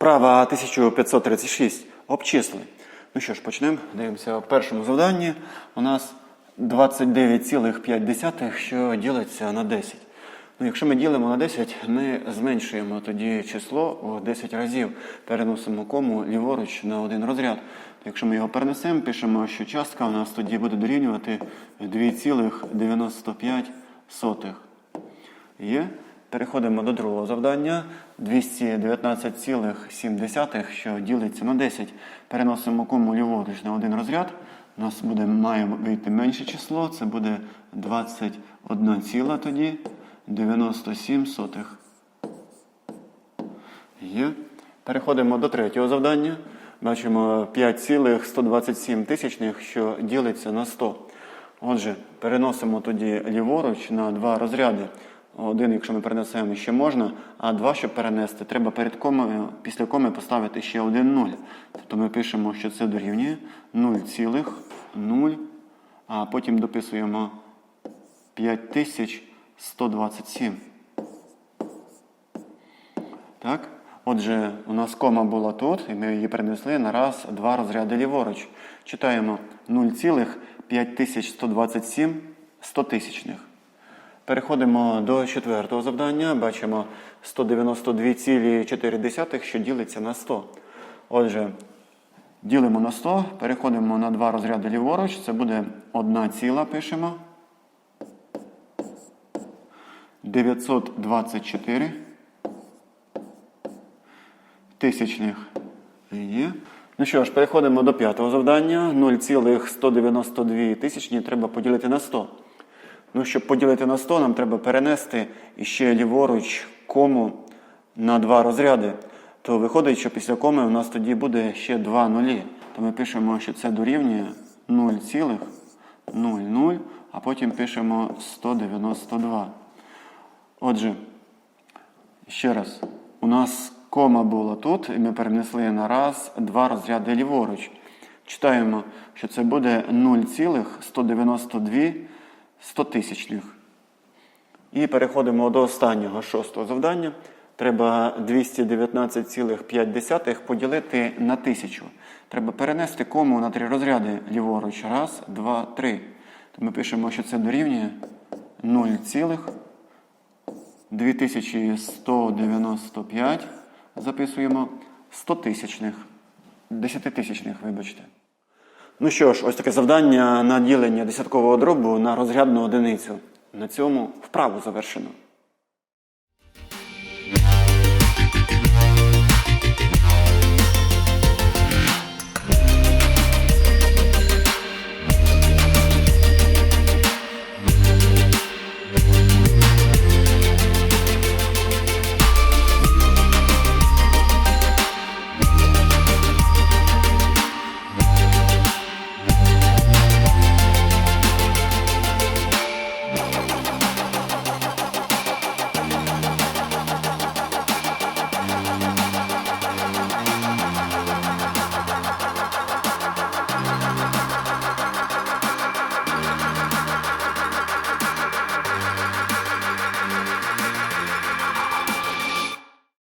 Вправа 1536. Обчисли. Ну що ж, почнемо. Дивимося в першому завданні. У нас 29,5, що ділиться на 10. Ну, якщо ми ділимо на 10, ми зменшуємо тоді число у 10 разів. Переносимо кому ліворуч на один розряд. Якщо ми його перенесемо, пишемо, що частка у нас тоді буде дорівнювати 2,95. Є. Переходимо до другого завдання. 219,7, що ділиться на 10. Переносимо кому ліворуч на один розряд. У нас буде, має вийти менше число. Це буде 21 ціла тоді 97 сотих. Є. Переходимо до третього завдання. Бачимо 5,127 тисячних, що ділиться на 100. Отже, переносимо тоді ліворуч на два розряди. Один, якщо ми перенесемо, ще можна, а два, щоб перенести, треба перед комою, після коми поставити ще один 0. Тобто ми пишемо, що це дорівнює 0,0, а потім дописуємо 5127. Так? Отже, у нас кома була тут, і ми її перенесли на раз, два розряди ліворуч. Читаємо 0,5127 стотисячних. Переходимо до четвертого завдання. Бачимо 192,4, що ділиться на 100. Отже, ділимо на 100, переходимо на два розряди ліворуч. Це буде 1 ціла, пишемо. 924 тисячних. Є. Ну що ж, переходимо до п'ятого завдання. 0,192 тисячні треба поділити на 100. Ну, щоб поділити на 100, нам треба перенести іще ліворуч кому на два розряди. То виходить, що після коми у нас тоді буде ще два нулі. То ми пишемо, що це дорівнює 0,00, а потім пишемо 192. Отже, ще раз, у нас кома була тут, і ми перенесли на раз, два розряди ліворуч. Читаємо, що це буде 0,192 стотисячних. І переходимо до останнього шостого завдання. Треба 219,5 поділити на 1000. Треба перенести кому на три розряди ліворуч. Раз, два, три. То ми пишемо, що це дорівнює 0,2195. Записуємо 100 тисячних, 10 тисячних, вибачте. Ну що ж, ось таке завдання на ділення десяткового дробу на розрядну одиницю. На цьому вправу завершено.